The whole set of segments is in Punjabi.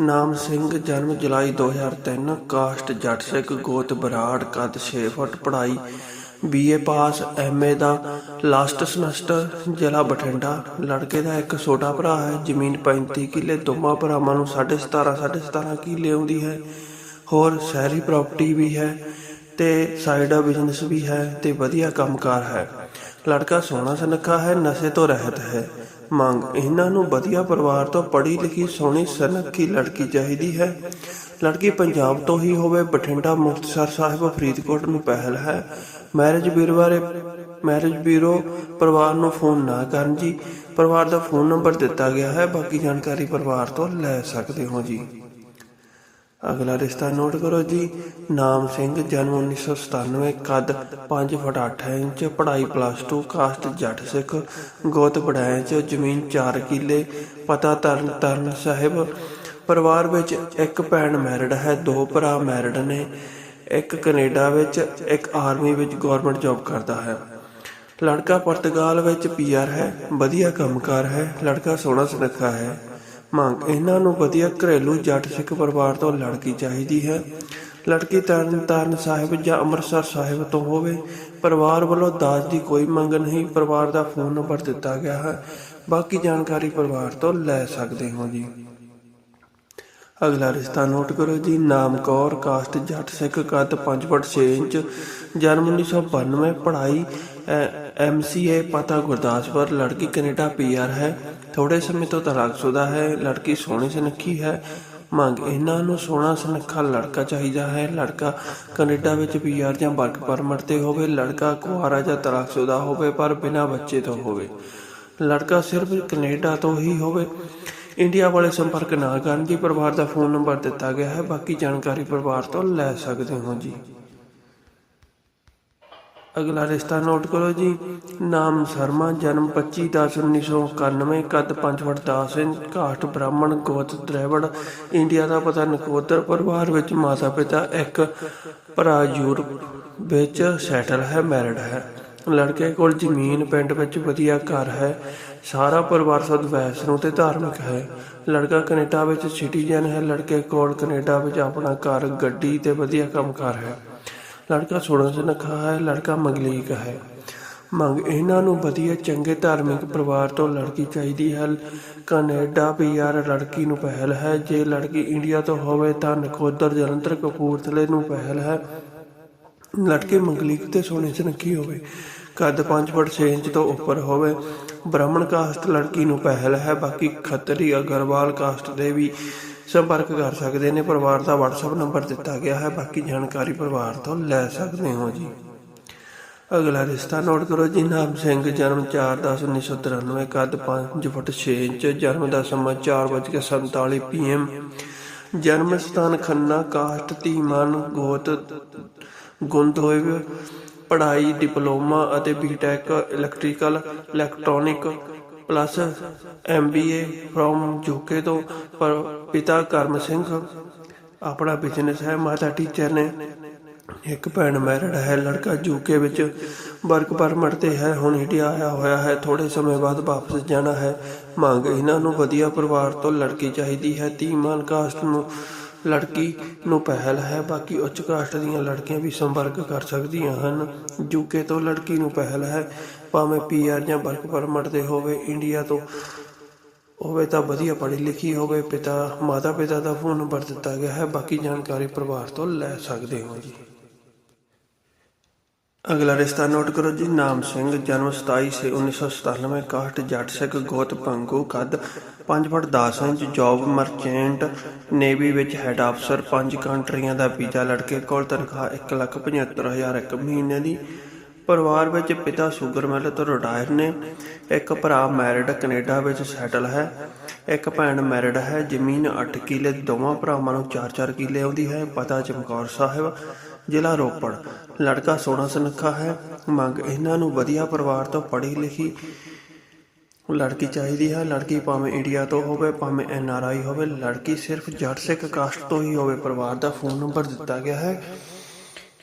ਨਾਮ ਸਿੰਘ, ਜਨਮ ਜੁਲਾਈ 2003 ਕਾਸਟ ਜੱਟ ਸਿੱਖ, ਗੋਤ ਬਰਾੜ ਕੱਦ 6 ਫੁੱਟ, ਪੜ੍ਹਾਈ ਬੀਏ ਪਾਸ ਐਮਏ ਦਾ ਲਾਸਟ ਸਮੈਸਟਰ ਜ਼ਿਲ੍ਹਾ ਬਠਿੰਡਾ। ਲੜਕੇ ਦਾ ਇੱਕ ਛੋਟਾ ਭਰਾ ਹੈ, ਜ਼ਮੀਨ 35 ਕਿੱਲੇ, ਦੋਵਾਂ ਭਰਾਵਾਂ ਨੂੰ 17.5 17.5 ਕਿੱਲੇ ਆਉਂਦੀ ਹੈ। ਹੋਰ ਸ਼ਹਿਰੀ ਪ੍ਰਾਪਰਟੀ ਵੀ ਹੈ ਤੇ ਸਾਈਡ ਬਿਜ਼ਨਸ ਵੀ ਹੈ ਤੇ ਵਧੀਆ ਕੰਮਕਾਰ ਹੈ। ਲੜਕਾ ਸੋਹਣਾ ਸੁਨੱਖਾ ਹੈ, ਨਸ਼ੇ ਤੋਂ ਰਹਿਤ ਹੈ। ਮੰਗ, ਇਹਨਾਂ ਨੂੰ ਵਧੀਆ ਪਰਿਵਾਰ ਤੋਂ ਪੜ੍ਹੀ ਲਿਖੀ ਸੋਹਣੀ ਸੁਨੱਖੀ ਲੜਕੀ ਚਾਹੀਦੀ ਹੈ। ਲੜਕੀ ਪੰਜਾਬ ਤੋਂ ਹੀ ਹੋਵੇ, ਬਠਿੰਡਾ, ਮੁਕਤਸਰ ਸਾਹਿਬ, ਫਰੀਦਕੋਟ ਨੂੰ ਪਹਿਲ ਹੈ। ਮੈਰਿਜ ਬਿਊਰੋ ਬਾਰੇ ਮੈਰਿਜ ਬਿਊਰੋ ਪਰਿਵਾਰ ਨੂੰ ਫੋਨ ਨਾ ਕਰਨ ਜੀ। ਪਰਿਵਾਰ ਦਾ ਫੋਨ ਨੰਬਰ ਦਿੱਤਾ ਗਿਆ ਹੈ, ਬਾਕੀ ਜਾਣਕਾਰੀ ਪਰਿਵਾਰ ਤੋਂ ਲੈ ਸਕਦੇ ਹੋ ਜੀ। ਅਗਲਾ ਰਿਸ਼ਤਾ ਨੋਟ ਕਰੋ ਜੀ। ਨਾਮ ਸਿੰਘ, ਜਨਮ 1997 ਕੱਦ 5 ਫੁੱਟ 8 ਇੰਚ, ਪੜ੍ਹਾਈ ਪਲੱਸ 2 ਕਾਸਟ ਜੱਟ ਸਿੱਖ, ਗੋਤ 'ਚ, ਜ਼ਮੀਨ 4 ਕਿੱਲੇ, ਪਤਾ ਤਰਨ ਤਰਨ ਸਾਹਿਬ। ਪਰਿਵਾਰ ਵਿੱਚ ਇੱਕ ਭੈਣ ਮੈਰਿਡ ਹੈ, ਦੋ ਭਰਾ ਮੈਰਿਡ ਨੇ, ਇੱਕ ਕੈਨੇਡਾ ਵਿੱਚ, ਇੱਕ ਆਰਮੀ ਵਿੱਚ ਗਵਰਨਮੈਂਟ ਜੌਬ ਕਰਦਾ ਹੈ। ਲੜਕਾ ਪੁਰਤਗਾਲ ਵਿੱਚ ਪੀਆਰ ਹੈ, ਵਧੀਆ ਕੰਮਕਾਰ ਹੈ, ਲੜਕਾ ਸੋਹਣਾ ਸੁਨੱਖਾ ਹੈ। ਮੰਗ, ਇਹਨਾਂ ਨੂੰ ਵਧੀਆ ਘਰੇਲੂ ਜੱਟ ਸਿੱਖ ਪਰਿਵਾਰ ਤੋਂ ਲੜਕੀ ਚਾਹੀਦੀ ਹੈ। ਲੜਕੀ ਤਰਨ ਸਾਹਿਬ ਜਾਂ ਅੰਮ੍ਰਿਤਸਰ ਸਾਹਿਬ ਤੋਂ ਹੋਵੇ, ਪਰਿਵਾਰ ਵੱਲੋਂ ਦਾਜ ਦੀ ਕੋਈ ਮੰਗ ਨਹੀਂ, ਪਰਿਵਾਰ ਦਾ ਫੋਨ ਨੰਬਰ ਦਿੱਤਾ ਗਿਆ ਹੈ। ਬਾਕੀ ਜਾਣਕਾਰੀ ਪਰਿਵਾਰ ਤੋਂ ਲੈ ਸਕਦੇ ਹੋ ਜੀ। ਅਗਲਾ ਰਿਸ਼ਤਾ ਨੋਟ ਕਰੋ ਜੀ, ਨਾਮ ਕੌਰ, ਕਾਸਟ ਜੱਟ ਸਿੱਖ, ਕੱਦ 5 ਫੁੱਟ 6 ਇੰਚ, ਜਨਮ 1992 ਪੜ੍ਹਾਈ ਐਮਸੀਏ ਪਤਾ ਗੁਰਦਾਸਪੁਰ, ਲੜਕੀ ਕੈਨੇਡਾ ਪੀਆਰ ਹੈ। ਥੋੜੇ ਸਮੇਂ ਤੋਂ ਤਲਾਕਸ਼ੁਦਾ ਹੈ। ਲੜਕੀ ਸੋਹਣੀ ਸੁਨੱਖੀ ਹੈ। ਮੰਗ, ਇਹਨਾਂ ਨੂੰ ਸੋਹਣਾ ਸੁਨੱਖਾ ਲੜਕਾ ਚਾਹੀਦਾ ਹੈ। ਲੜਕਾ ਕੈਨੇਡਾ ਵਿੱਚ ਪੀਆਰ ਜਾਂ ਵਰਕ ਪਰਮਿਟ ਤੇ ਹੋਵੇ। ਲੜਕਾ ਕੁਆਰਾ ਜਾਂ ਤਲਾਕਸ਼ੁਦਾ ਹੋਵੇ, ਪਰ ਬਿਨਾਂ ਬੱਚੇ ਤੋਂ ਹੋਵੇ। ਲੜਕਾ ਸਿਰਫ ਕੈਨੇਡਾ ਤੋਂ ਹੀ ਹੋਵੇ। ਇੰਡੀਆ ਵਾਲੇ ਸੰਪਰਕ ਨਾ ਕਰਨ ਜੀ ਪਰਿਵਾਰ ਦਾ ਫੋਨ ਨੰਬਰ ਦਿੱਤਾ ਗਿਆ ਹੈ। ਬਾਕੀ ਜਾਣਕਾਰੀ ਪਰਿਵਾਰ ਤੋਂ ਲੈ ਸਕਦੇ ਹੋ ਜੀ। ਅਗਲਾ ਰਿਸ਼ਤਾ ਨੋਟ ਕਰੋ ਜੀ। ਨਾਮ ਸ਼ਰਮਾ, ਜਨਮ 25 ਦਸ 1991 ਕੱਦ 5 ਫੁੱਟ 10 ਇੰਚ ਕਾਸਟ ਬ੍ਰਾਹਮਣ, ਗੋਤ ਦ੍ਰਵੜ ਇੰਡੀਆ ਦਾ ਪਤਾ ਨਕੋਦਰ ਪਰਿਵਾਰ ਵਿੱਚ ਮਾਤਾ ਪਿਤਾ ਇੱਕ, ਭਰਾ ਯੂਰਪ ਵਿੱਚ ਸੈਟਲ ਹੈ, ਮੈਰਿਡ ਹੈ। ਲੜਕੇ ਕੋਲ ਜ਼ਮੀਨ, ਪਿੰਡ ਵਿੱਚ ਵਧੀਆ ਘਰ ਹੈ। ਸਾਰਾ ਪਰਿਵਾਰ ਸਦ ਵੈਸ਼ਨੂ ਤੇ ਧਾਰਮਿਕ ਹੈ। ਲੜਕਾ ਕੈਨੇਡਾ ਵਿੱਚ ਸਿਟੀਜ਼ਨ ਹੈ। ਲੜਕੇ ਕੋਲ ਕੈਨੇਡਾ ਵਿੱਚ ਆਪਣਾ ਘਰ, ਗੱਡੀ ਤੇ ਵਧੀਆ ਕੰਮਕਾਰ ਹੈ। ਲੜਕਾ ਸੋਹਣਾ ਸੁਨੱਖਾ ਹੈ, ਲੜਕਾ ਮੰਗਲੀਕ ਹੈ। ਮੰਗ ਇਹਨਾਂ ਨੂੰ ਵਧੀਆ, ਚੰਗੇ ਧਾਰਮਿਕ ਪਰਿਵਾਰ ਤੋਂ ਲੜਕੀ ਚਾਹੀਦੀ ਹੈ। ਕੈਨੇਡਾ ਪੀਆਰ ਲੜਕੀ ਨੂੰ ਪਹਿਲ ਹੈ। ਜੇ ਲੜਕੀ ਇੰਡੀਆ ਤੋਂ ਹੋਵੇ ਤਾਂ ਨਕੋਦਰ ਜਲੰਧਰ ਕਪੂਰਥਲੇ ਨੂੰ ਪਹਿਲ ਹੈ। ਲੜਕੇ ਮੰਗਲੀਕ ਤੇ ਸੋਹਣੀ ਸੁਨੱਖੀ ਹੋਵੇ। ਕੱਦ 5 ਫੁੱਟ 6 ਇੰਚ ਤੋਂ ਉੱਪਰ ਹੋਵੇ। ਬ੍ਰਾਹਮਣ ਕਾਸਟ ਲੜਕੀ ਨੂੰ ਪਹਿਲ ਹੈ। ਬਾਕੀ ਖੱਤਰੀ ਅਗਰਵਾਲ ਕਾਸਟ ਦੇ ਵੀ ਸੰਪਰਕ ਕਰ ਸਕਦੇ ਨੇ, ਪਰਿਵਾਰ ਦਾ WhatsApp ਨੰਬਰ ਦਿੱਤਾ ਗਿਆ ਹੈ, ਬਾਕੀ ਜਾਣਕਾਰੀ ਪਰਿਵਾਰ ਤੋਂ ਲੈ ਸਕਦੇ ਹੋ ਜੀ। ਅਗਲਾ ਰਿਸ਼ਤਾ ਨੋਟ ਕਰੋ ਜੀ, ਨਾਮ ਸਿੰਘ, ਜਨਮ 4/10/1993 ਕੱਦ 5 ਫੁੱਟ 6 ਇੰਚ, ਜਨਮ ਦਾ ਸਮਾਂ 4:47 ਪੀਐਮ ਜਨਮ ਸਥਾਨ ਖੰਨਾ ਕਾਸਟ ਧੀਮਨ ਗੋਤ ਗੁੰਦੋਇਵ ਪੜ੍ਹਾਈ, ਡਿਪਲੋਮਾ ਅਤੇ BTech electrical electronic plus MBA from UK ਤੋਂ, ਪਰ ਪਿਤਾ ਕਰਮ ਸਿੰਘ, ਆਪਣਾ ਬਿਜ਼ਨਸ ਹੈ, ਮਾਤਾ ਟੀਚਰ ਨੇ। ਇੱਕ ਭੈਣ ਮੈਰਿਡ ਹੈ, ਲੜਕਾ ਯੂਕੇ ਵਿੱਚ ਵਰਕ ਪਰਮਿਟ ਤੇ ਹੈ, ਹੁਣ ਇੰਡੀਆ ਆਇਆ ਹੋਇਆ ਹੈ ਥੋੜੇ ਸਮੇਂ ਬਾਅਦ ਵਾਪਸ ਜਾਣਾ ਹੈ। ਮੰਗ ਇਹਨਾਂ ਨੂੰ ਵਧੀਆ ਪਰਿਵਾਰ ਤੋਂ ਲੜਕੀ ਚਾਹੀਦੀ ਹੈ ਤੀਮਾਨ ਕਾਸਟ ਨੂੰ, ਲੜਕੀ ਨੂੰ ਪਹਿਲ ਹੈ, ਬਾਕੀ ਉੱਚ ਕਾਸਟ ਦੀਆਂ ਲੜਕੀਆਂ ਵੀ ਸੰਪਰਕ ਕਰ ਸਕਦੀਆਂ ਹਨ। ਯੂਕੇ ਤੋਂ ਲੜਕੀ ਨੂੰ ਪਹਿਲ ਹੈ ਭਾਵੇਂ ਪੀਆਰ ਜਾਂ ਵਰਕ ਪਰਮਿਟ ਤੇ ਹੋਵੇ ਇੰਡੀਆ ਤੋਂ, ਹੋਵੇ ਤਾਂ ਵਧੀਆ ਪੜ੍ਹੀ ਲਿਖੀ ਹੋਵੇ, ਪਿਤਾ ਮਾਤਾ ਪਿਤਾ ਦਾ ਫੋਨ ਨੰਬਰ ਦਿੱਤਾ ਗਿਆ ਹੈ, ਬਾਕੀ ਜਾਣਕਾਰੀ ਪਰਿਵਾਰ ਤੋਂ ਲੈ ਸਕਦੇ ਹੋ ਜੀ। ਅਗਲਾ ਰਿਸ਼ਤਾ ਨੋਟ ਕਰੋ ਜੀ, ਨਾਮ ਸਿੰਘ, ਜਨਮ 27 ਸੇ 1997 ਕਾਸਟ ਜੱਟ ਸਿੱਖ, ਗੋਤ ਪੰਗੂ ਕੱਦ 5 foot 10 inch, job merchant, navy ਵਿੱਚ ਹੈਡ ਅਫਸਰ ਪੰਜ ਕੰਟਰੀਆਂ ਦਾ ਵੀਜ਼ਾ, ਲੜਕੇ ਕੋਲ ਤਨਖਾਹ 175000 ਇੱਕ ਮਹੀਨੇ ਦੀ ਪਰਿਵਾਰ ਵਿੱਚ ਪਿਤਾ ਸ਼ੂਗਰ ਮਿਲ ਤੋਂ ਰਿਟਾਇਰ ਨੇ। ਇੱਕ ਭਰਾ ਮੈਰਿਡ ਕੈਨੇਡਾ ਵਿੱਚ ਸੈਟਲ ਹੈ। ਇੱਕ ਭੈਣ ਮੈਰਿਡ ਹੈ। ਜ਼ਮੀਨ 8 ਕਿੱਲੇ, ਦੋਵਾਂ ਭਰਾਵਾਂ ਨੂੰ 4-4 ਕਿੱਲੇ ਆਉਂਦੀ ਹੈ। ਪਤਾ ਚਮਕੌਰ ਸਾਹਿਬ, ਜ਼ਿਲ੍ਹਾ ਰੋਪੜ। ਲੜਕਾ ਸੋਹਣਾ ਸੁਨੱਖਾ ਹੈ। ਮੰਗ ਇਹਨਾਂ ਨੂੰ ਵਧੀਆ ਪਰਿਵਾਰ ਤੋਂ ਪੜ੍ਹੀ ਲਿਖੀ ਲੜਕੀ ਚਾਹੀਦੀ ਹੈ। ਲੜਕੀ ਭਾਵੇਂ ਇੰਡੀਆ ਤੋਂ ਹੋਵੇ, ਭਾਵੇਂ ਐਨ ਆਰ ਆਈ ਹੋਵੇ, ਲੜਕੀ ਸਿਰਫ ਜੱਟ ਸਿੱਖ ਕਾਸਟ ਤੋਂ ਹੀ ਹੋਵੇ। ਪਰਿਵਾਰ ਦਾ ਫੋਨ ਨੰਬਰ ਦਿੱਤਾ ਗਿਆ ਹੈ।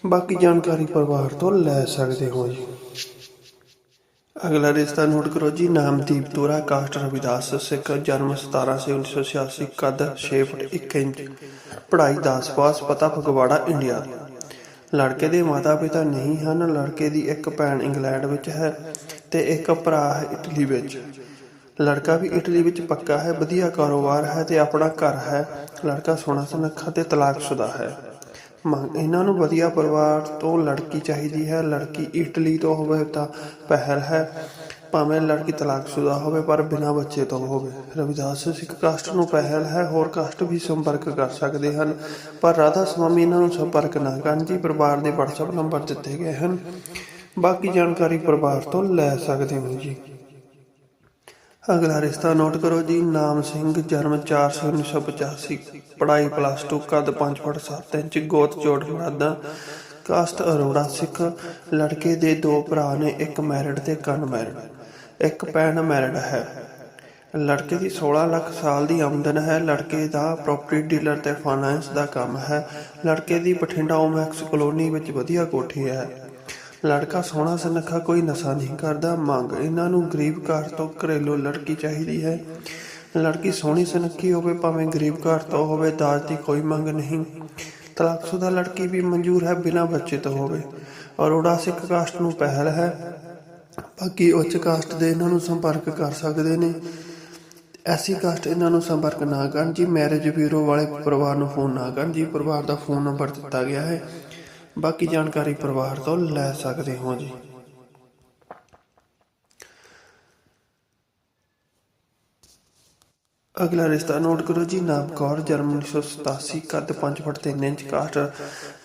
ਬਾਕੀ ਜਾਣਕਾਰੀ ਪਰਿਵਾਰ ਤੋਂ ਲੈ ਸਕਦੇ ਹੋ ਜੀ। ਅਗਲਾ ਰਿਸ਼ਤਾ ਨੋਟ ਕਰੋ ਜੀ ਨਾਮਦੀਪ ਤੋਰਾ, ਕਾਸਟ ਰਵਿਦਾਸ ਸਿੱਖ, ਜਨਮ 17 ਸੇ 1986 ਕੱਦ 6 ਫੁੱਟ 1 ਇੰਚ, ਪੜ੍ਹਾਈ 10 ਪਾਸ, ਪਤਾ ਫਗਵਾੜਾ, ਇੰਡੀਆ। ਲੜਕੇ ਦੇ ਮਾਤਾ ਪਿਤਾ ਨਹੀਂ ਹਨ, ਲੜਕੇ ਦੀ ਇੱਕ ਭੈਣ ਇੰਗਲੈਂਡ ਵਿੱਚ ਹੈ ਤੇ ਇੱਕ ਭਰਾ ਹੈ ਇਟਲੀ ਵਿੱਚ। ਲੜਕਾ ਵੀ ਇਟਲੀ ਵਿੱਚ ਪੱਕਾ ਹੈ, ਵਧੀਆ ਕਾਰੋਬਾਰ ਹੈ ਤੇ ਆਪਣਾ ਘਰ ਹੈ। ਲੜਕਾ ਸੋਹਣਾ ਸੁਨੱਖਾ ਤੇ ਤਲਾਕਸ਼ੁਦਾ ਹੈ। ਮੰਗ। ਇਹਨਾਂ ਨੂੰ ਵਧੀਆ ਪਰਿਵਾਰ ਤੋਂ ਲੜਕੀ ਚਾਹੀਦੀ ਹੈ। ਲੜਕੀ ਇਟਲੀ ਤੋਂ ਹੋਵੇ ਤਾਂ ਪਹਿਲ ਹੈ। ਭਾਵੇਂ ਲੜਕੀ ਤਲਾਕਸ਼ੁਦਾ ਹੋਵੇ, ਪਰ ਬਿਨਾਂ ਬੱਚੇ ਤੋਂ ਹੋਵੇ। ਰਵਿਦਾਸ ਸਿੱਖ ਕਾਸਟ ਨੂੰ ਪਹਿਲ ਹੈ। ਹੋਰ ਕਾਸਟ ਵੀ ਸੰਪਰਕ ਕਰ ਸਕਦੇ ਹਨ। ਪਰ ਰਾਧਾ ਸਵਾਮੀ ਇਹਨਾਂ ਨੂੰ ਸੰਪਰਕ ਨਾ ਕਰਨ ਜੀ ਪਰਿਵਾਰ ਦੇ WhatsApp ਨੰਬਰ ਦਿੱਤੇ ਗਏ ਹਨ। ਬਾਕੀ ਜਾਣਕਾਰੀ ਪਰਿਵਾਰ ਤੋਂ ਲੈ ਸਕਦੇ ਹੋ ਜੀ। ਅਗਲਾ ਰਿਸ਼ਤਾ ਨੋਟ ਕਰੋ ਜੀ, ਨਾਮ ਸਿੰਘ, ਜਨਮ 4 ਸੇ 1985 ਪੜ੍ਹਾਈ ਪਲੱਸ 2 ਕੱਦ 5 ਫੁੱਟ 7 ਇੰਚ, ਗੋਤ ਜੋੜ ਮਰਾਦਾ ਕਾਸਟ ਅਰੋੜਾ ਸਿੱਖ, ਲੜਕੇ ਦੇ ਦੋ ਭਰਾ ਨੇ ਇੱਕ ਮੈਰਿਡ ਤੇ ਇੱਕ ਅਨਮੈਰਿਡ ਇੱਕ ਭੈਣ ਮੈਰਿਡ ਹੈ। ਲੜਕੇ ਦੀ 16 ਲੱਖ ਸਾਲ ਦੀ ਆਮਦਨ ਹੈ। ਲੜਕੇ ਦਾ ਪ੍ਰਾਪਰਟੀ ਡੀਲਰ ਤੇ ਫਾਈਨਾਂਸ ਦਾ ਕੰਮ ਹੈ। ਲੜਕੇ ਦੀ ਬਠਿੰਡਾ ਓਮੈਕਸ ਕਲੋਨੀ ਵਿੱਚ ਵਧੀਆ ਕੋਠੀ ਹੈ। ਲੜਕਾ ਸੋਹਣਾ ਸੁਨੱਖਾ ਕੋਈ ਨਸ਼ਾ ਨਹੀਂ ਕਰਦਾ। ਮੰਗ, ਇਹਨਾਂ ਨੂੰ ਗਰੀਬ ਘਰ ਤੋਂ ਘਰੇਲੂ ਲੜਕੀ ਚਾਹੀਦੀ ਹੈ। ਲੜਕੀ ਸੋਹਣੀ ਸੁਨੱਖੀ ਹੋਵੇ, ਭਾਵੇਂ ਗਰੀਬ ਘਰ ਤੋਂ ਹੋਵੇ, ਦਾਜ ਦੀ ਕੋਈ ਮੰਗ ਨਹੀਂ। ਤਲਾਕਸ਼ੁਦਾ ਲੜਕੀ ਵੀ ਮਨਜ਼ੂਰ ਹੈ, ਬਿਨਾਂ ਬੱਚੇ ਤੋਂ ਹੋਵੇ। ਅਰੋੜਾ ਸਿੱਖ ਕਾਸਟ ਨੂੰ ਪਹਿਲ ਹੈ। ਬਾਕੀ ਉੱਚ ਕਾਸਟ ਦੇ ਇਹਨਾਂ ਨੂੰ ਸੰਪਰਕ ਕਰ ਸਕਦੇ ਨੇ। ਐਸੀ ਕਾਸਟ ਇਹਨਾਂ ਨੂੰ ਸੰਪਰਕ ਨਾ ਕਰਨ। ਜੀ ਮੈਰਿਜ ਬਿਊਰੋ ਵਾਲੇ ਪਰਿਵਾਰ ਨੂੰ ਫੋਨ ਨਾ ਕਰਨ। ਜੀ, ਪਰਿਵਾਰ ਦਾ ਫੋਨ ਨੰਬਰ ਦਿੱਤਾ ਗਿਆ ਹੈ। ਬਾਕੀ ਜਾਣਕਾਰੀ ਪਰਿਵਾਰ ਤੋਂ ਲੈ ਸਕਦੇ ਹੋ ਜੀ। ਅਗਲਾ ਰਿਸ਼ਤਾ ਨੋਟ ਕਰੋ ਜੀ, ਨਾਮ ਕੌਰ, ਜਨਮ 1987 ਕੱਦ 5 ਫੁੱਟ 3 ਇੰਚ ਕਾਸਟ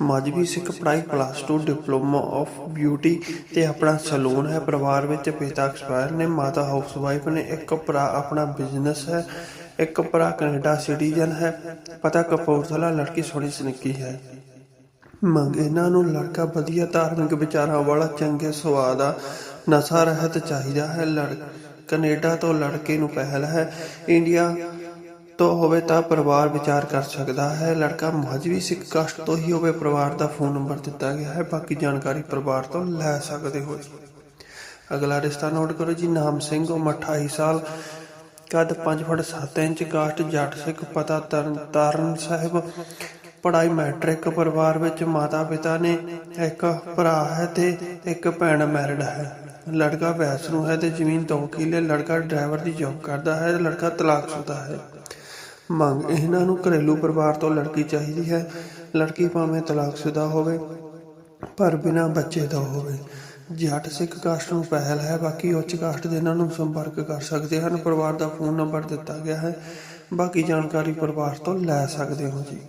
ਮਾਜਵੀ ਸਿੱਖ ਪੜ੍ਹਾਈ ਪਲੱਸ 2 ਡਿਪਲੋਮਾ ਆਫ ਬਿਊਟੀ ਤੇ ਆਪਣਾ ਸਲੂਨ ਹੈ। ਪਰਿਵਾਰ ਵਿੱਚ ਪਿਤਾ ਐਕਸਪਾਇਰ ਨੇ, ਮਾਤਾ ਹਾਊਸ ਵਾਈਫ ਨੇ, ਇੱਕ ਭਰਾ ਆਪਣਾ ਬਿਜ਼ਨਸ ਹੈ। ਇੱਕ ਭਰਾ ਕੈਨੇਡਾ ਸਿਟੀਜ਼ਨ ਹੈ। ਪਤਾ ਕਪੂਰਥਲਾ ਲੜਕੀ ਸੋਹਣੀ ਸੁਨੱਖੀ ਹੈ। ਮੰਗ ਇਹਨਾਂ ਨੂੰ ਲੜਕਾ ਵਧੀਆ ਧਾਰਮਿਕ ਵਿਚਾਰਾਂ ਵਾਲਾ, ਚੰਗੇ ਸੁਭਾਅ ਦਾ ਨਸ਼ਾ ਰਹਿਤ ਚਾਹੀਦਾ ਹੈ। ਲੜ, ਕੈਨੇਡਾ ਤੋਂ ਲੜਕੇ ਨੂੰ ਪਹਿਲ ਹੈ। ਇੰਡੀਆ ਤੋਂ ਹੋਵੇ ਤਾਂ ਪਰਿਵਾਰ ਵਿਚਾਰ ਕਰ ਸਕਦਾ ਹੈ। ਲੜਕਾ ਮਜ਼੍ਹਬੀ ਸਿੱਖ ਕਾਸਟ ਤੋਂ ਹੀ ਹੋਵੇ, ਪਰਿਵਾਰ ਦਾ ਫੋਨ ਨੰਬਰ ਦਿੱਤਾ ਗਿਆ ਹੈ। ਬਾਕੀ ਜਾਣਕਾਰੀ ਪਰਿਵਾਰ ਤੋਂ ਲੈ ਸਕਦੇ ਹੋ ਅਗਲਾ ਰਿਸ਼ਤਾ ਨੋਟ ਕਰੋ ਜੀ। ਨਾਮ ਸਿੰਘ, ਉਮਰ 28 ਸਾਲ, ਕੱਦ 5 ਫੁੱਟ 7 ਇੰਚ ਕਾਸਟ ਜੱਟ ਸਿੱਖ, ਪਤਾ ਤਰਨ, ਤਾਰਨ ਸਾਹਿਬ ਪੜਾਈ ਮੈਟ੍ਰਿਕ ਪਰਿਵਾਰ ਵਿੱਚ ਮਾਤਾ ਪਿਤਾ ਨੇ ਇੱਕ ਭਰਾ ਹੈ ਤੇ ਇੱਕ ਭੈਣ ਮੈਰਿਡ ਹੈ। ਲੜਕਾ ਵੈਸ਼ਨੂ ਹੈ ਤੇ ਜ਼ਮੀਨ ਦੋ ਕਿੱਲੇ, ਲੜਕਾ ਡਰਾਈਵਰ ਦੀ ਜੌਬ ਕਰਦਾ ਹੈ ਲੜਕਾ ਤਲਾਕਸ਼ੁਦਾ ਹੈ। ਮੰਗ, ਇਹਨਾਂ ਨੂੰ ਘਰੇਲੂ ਪਰਿਵਾਰ ਤੋਂ ਲੜਕੀ ਚਾਹੀਦੀ ਹੈ। ਲੜਕੀ ਭਾਵੇਂ ਤਲਾਕਸ਼ੁਦਾ ਹੋਵੇ, ਪਰ ਬਿਨਾਂ ਬੱਚੇ ਤੋਂ ਹੋਵੇ। ਜੱਟ ਸਿੱਖ ਕਾਸਟ ਨੂੰ ਪਹਿਲ ਹੈ, ਬਾਕੀ ਉੱਚ ਕਾਸਟ ਦੇ ਇਹਨਾਂ ਨੂੰ ਸੰਪਰਕ ਕਰ ਸਕਦੇ ਹਨ। ਪਰਿਵਾਰ ਦਾ ਫੋਨ ਨੰਬਰ ਦਿੱਤਾ ਗਿਆ ਹੈ। ਬਾਕੀ ਜਾਣਕਾਰੀ ਪਰਿਵਾਰ ਤੋਂ ਲੈ ਸਕਦੇ ਹੋ ਜੀ।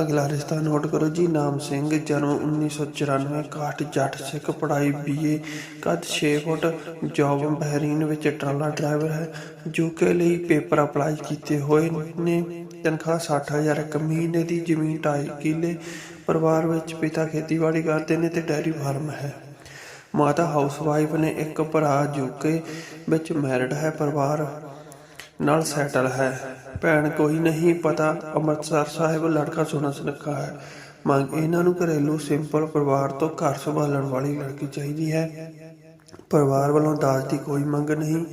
ਅਗਲਾ ਰਿਸ਼ਤਾ ਨੋਟ ਕਰੋ ਜੀ, ਨਾਮ ਸਿੰਘ, ਜਨਮ 1994 ਕਾਸਟ ਜੱਟ ਸਿੱਖ, ਪੜ੍ਹਾਈ ਬੀਏ ਕੱਦ 6 ਫੁੱਟ, ਜੌਬ ਬਹਿਰੀਨ ਵਿੱਚ ਟਰਾਲਾ ਡਰਾਈਵਰ ਹੈ ਯੂਕੇ ਲਈ ਪੇਪਰ ਅਪਲਾਈ ਕੀਤੇ ਹੋਏ ਨੇ, ਤਨਖਾਹ 60000 ਇੱਕ ਮਹੀਨੇ ਦੀ ਜ਼ਮੀਨ 2.5 ਕਿੱਲੇ, ਪਰਿਵਾਰ ਵਿੱਚ ਪਿਤਾ ਖੇਤੀਬਾੜੀ ਕਰਦੇ ਨੇ ਤੇ ਡੈਰੀ ਫਾਰਮ ਹੈ। ਮਾਤਾ ਹਾਊਸਵਾਈਫ ਨੇ ਇੱਕ ਭਰਾ ਯੂਕੇ ਵਿੱਚ ਮੈਰਿਡ ਹੈ, ਪਰਿਵਾਰ ਨਾਲ ਸੈਟਲ ਹੈ। ਭੈਣ ਕੋਈ ਨਹੀਂ ਪਤਾ, ਅੰਮ੍ਰਿਤਸਰ ਸਾਹਿਬ ਲੜਕਾ ਸੋਹਣਾ ਸੁਨੱਖਾ ਹੈ। ਮੰਗ ਇਹਨਾਂ ਨੂੰ ਘਰੇਲੂ ਸਿੰਪਲ ਪਰਿਵਾਰ ਤੋਂ ਘਰ ਸੰਭਾਲਣ ਵਾਲੀ ਲੜਕੀ ਚਾਹੀਦੀ ਹੈ। ਪਰਿਵਾਰ ਵੱਲੋਂ ਦਾਜ ਦੀ ਕੋਈ ਮੰਗ ਨਹੀਂ।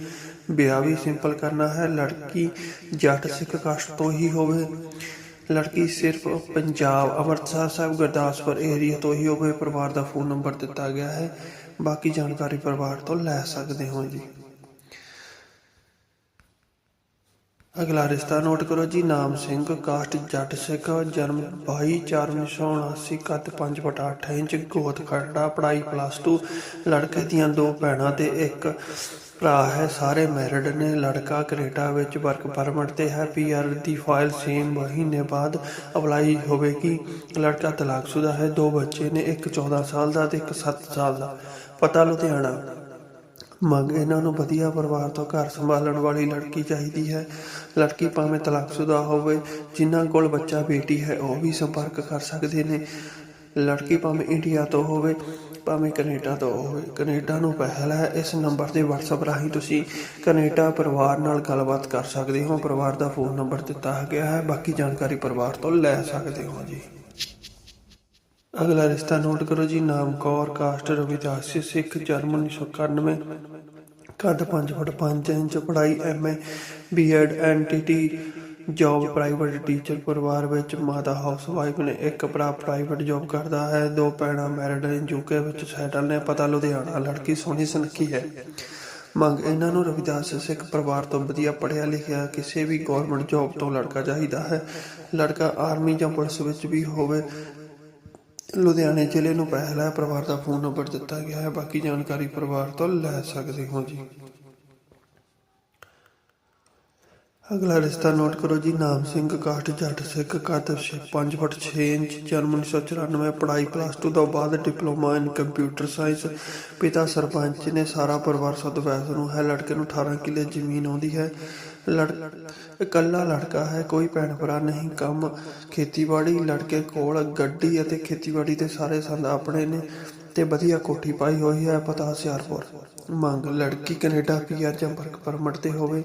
ਵਿਆਹ ਵੀ ਸਿੰਪਲ ਕਰਨਾ ਹੈ। ਲੜਕੀ ਜੱਟ ਸਿੱਖ ਕਾਸਟ ਤੋਂ ਹੀ ਹੋਵੇ। ਲੜਕੀ ਸਿਰਫ ਪੰਜਾਬ, ਅੰਮ੍ਰਿਤਸਰ ਸਾਹਿਬ, ਗੁਰਦਾਸਪੁਰ ਏਰੀਆ ਤੋਂ ਹੀ ਹੋਵੇ। ਪਰਿਵਾਰ ਦਾ ਫੋਨ ਨੰਬਰ ਦਿੱਤਾ ਗਿਆ ਹੈ। ਬਾਕੀ ਜਾਣਕਾਰੀ ਪਰਿਵਾਰ ਤੋਂ ਲੈ ਸਕਦੇ ਹੋ ਜੀ। ਅਗਲਾ ਰਿਸ਼ਤਾ ਨੋਟ ਕਰੋ ਜੀ, ਨਾਮ ਸਿੰਘ, ਕਾਸਟ ਜੱਟ ਸਿੱਖ, ਜਨਮ 22 4 1979 ਕੱਦ 5 ਫੁੱਟ 8 ਇੰਚ ਗੋਤ ਖੜਾ ਪੜ੍ਹਾਈ ਪਲੱਸ 2 ਲੜਕੇ ਦੀਆਂ ਦੋ ਭੈਣਾਂ ਤੇ ਇੱਕ ਭਰਾ ਹੈ। ਸਾਰੇ ਮੈਰਿਡ ਨੇ। ਲੜਕਾ ਕੈਨੇਡਾ ਵਿੱਚ ਵਰਕ ਪਰਮਿਟ ਤੇ ਹੈ। ਪੀਆਰ ਦੀ ਫਾਈਲ ਸੇਮ ਮਹੀਨੇ ਬਾਅਦ ਅਪਲਾਈ ਹੋਵੇਗੀ। ਲੜਕਾ ਤਲਾਕਸ਼ੁਦਾ ਹੈ। ਦੋ ਬੱਚੇ ਨੇ। ਇੱਕ 14 ਸਾਲ ਦਾ ਤੇ ਇੱਕ 7 ਸਾਲ ਦਾ। ਪਤਾ ਲੁਧਿਆਣਾ। ਮੰਗ ਇਹਨਾਂ ਨੂੰ ਵਧੀਆ ਪਰਿਵਾਰ ਤੋਂ ਘਰ ਸੰਭਾਲਣ ਵਾਲੀ ਲੜਕੀ ਚਾਹੀਦੀ ਹੈ। ਲੜਕੀ ਭਾਵੇਂ ਤਲਾਕਸ਼ੁਦਾ ਹੋਵੇ, ਜਿਨ੍ਹਾਂ ਕੋਲ ਬੱਚਾ, ਬੇਟੀ ਹੈ, ਉਹ ਵੀ ਸੰਪਰਕ ਕਰ ਸਕਦੇ ਨੇ। ਲੜਕੀ ਭਾਵੇਂ ਇੰਡੀਆ ਤੋਂ ਹੋਵੇ, ਭਾਵੇਂ ਕੈਨੇਡਾ ਤੋਂ ਹੋਵੇ। ਕੈਨੇਡਾ ਨੂੰ ਪਹਿਲ ਹੈ ਇਸ ਨੰਬਰ ਤੇ WhatsApp ਰਾਹੀਂ ਤੁਸੀਂ ਕੈਨੇਡਾ ਪਰਿਵਾਰ ਨਾਲ ਗੱਲਬਾਤ ਕਰ ਸਕਦੇ ਹੋ। ਪਰਿਵਾਰ ਦਾ ਫੋਨ ਨੰਬਰ ਦਿੱਤਾ ਗਿਆ ਹੈ। ਬਾਕੀ ਜਾਣਕਾਰੀ ਪਰਿਵਾਰ ਤੋਂ ਲੈ ਸਕਦੇ ਹੋ ਜੀ। ਅਗਲਾ ਰਿਸ਼ਤਾ ਨੋਟ ਕਰੋ ਜੀ, ਨਾਮ ਕੌਰ, ਕਾਸਟ ਰਵਿਦਾਸ ਸਿੱਖ, ਜਨਮ 1991 ਕੱਦ 5 ਫੁੱਟ 5 ਇੰਚ, ਪੜ੍ਹਾਈ MA BEd, NTT, job private teacher, ਪਰਿਵਾਰ ਵਿੱਚ ਮਾਤਾ ਹਾਊਸਵਾਈਫ ਨੇ ਇੱਕ ਭਰਾ ਪ੍ਰਾਈਵੇਟ ਜੌਬ ਕਰਦਾ ਹੈ, ਦੋ ਭੈਣਾਂ ਮੈਰਿਡ ਨੇ ਯੂਕੇ ਵਿੱਚ ਸੈਟਲ ਨੇ, ਪਤਾ ਲੁਧਿਆਣਾ, ਲੜਕੀ ਸੋਹਣੀ ਸੁਨੱਖੀ ਹੈ। ਮੰਗ, ਇਹਨਾਂ ਨੂੰ ਰਵਿਦਾਸ ਸਿੱਖ ਪਰਿਵਾਰ ਤੋਂ ਵਧੀਆ ਪੜ੍ਹਿਆ ਲਿਖਿਆ ਕਿਸੇ ਵੀ ਗਵਰਨਮੈਂਟ ਜੌਬ ਤੋਂ ਲੜਕਾ ਚਾਹੀਦਾ ਹੈ। ਲੜਕਾ ਆਰਮੀ ਜਾਂ ਪੁਲਿਸ ਵਿੱਚ ਵੀ ਹੋਵੇ ਲੁਧਿਆਣੇ ਜ਼ਿਲ੍ਹੇ ਨੂੰ ਪਹਿਲਾ ਪਰਿਵਾਰ ਦਾ ਫੋਨ ਨੰਬਰ ਦਿੱਤਾ ਗਿਆ ਹੈ, ਬਾਕੀ ਜਾਣਕਾਰੀ ਪਰਿਵਾਰ ਤੋਂ ਲੈ ਸਕਦੇ ਹੋ ਜੀ। ਅਗਲਾ ਰਿਸ਼ਤਾ ਨੋਟ ਕਰੋ ਜੀ, ਨਾਮ ਸਿੰਘ, ਕਾਸਟ, ਜੱਟ ਸਿੱਖ ਕੱਦ 5 ਫੁੱਟ 6 ਇੰਚ, ਜਨਮ 1994 ਪੜ੍ਹਾਈ ਪਲੱਸ 2 ਤੋਂ ਬਾਅਦ ਡਿਪਲੋਮਾ ਇਨ ਕੰਪਿਊਟਰ ਸਾਇੰਸ ਪਿਤਾ ਸਰਪੰਚ ਨੇ ਸਾਰਾ ਪਰਿਵਾਰ ਸਦਵੈਸ ਨੂੰ ਹੈ, ਲੜਕੇ ਨੂੰ 18 ਕਿੱਲੇ ਜ਼ਮੀਨ ਆਉਂਦੀ ਹੈ। ਲੜ ਇਕੱਲਾ ਲੜਕਾ ਹੈ, ਕੋਈ ਭੈਣ ਭਰਾ ਨਹੀਂ, ਕੰਮ, ਖੇਤੀਬਾੜੀ, ਲੜਕੇ ਕੋਲ ਗੱਡੀ ਅਤੇ ਖੇਤੀਬਾੜੀ ਦੇ ਸਾਰੇ ਸੰਦ ਆਪਣੇ ਨੇ ਤੇ ਵਧੀਆ ਕੋਠੀ ਪਾਈ ਹੋਈ ਹੈ ਪਤਾ ਹੁਸ਼ਿਆਰਪੁਰ ਮੰਗ, ਲੜਕੀ ਕੈਨੇਡਾ, ਪੀਆਰ ਜਾਂ ਵਰਕ ਪਰਮਿਟ ਤੇ ਹੋਵੇ।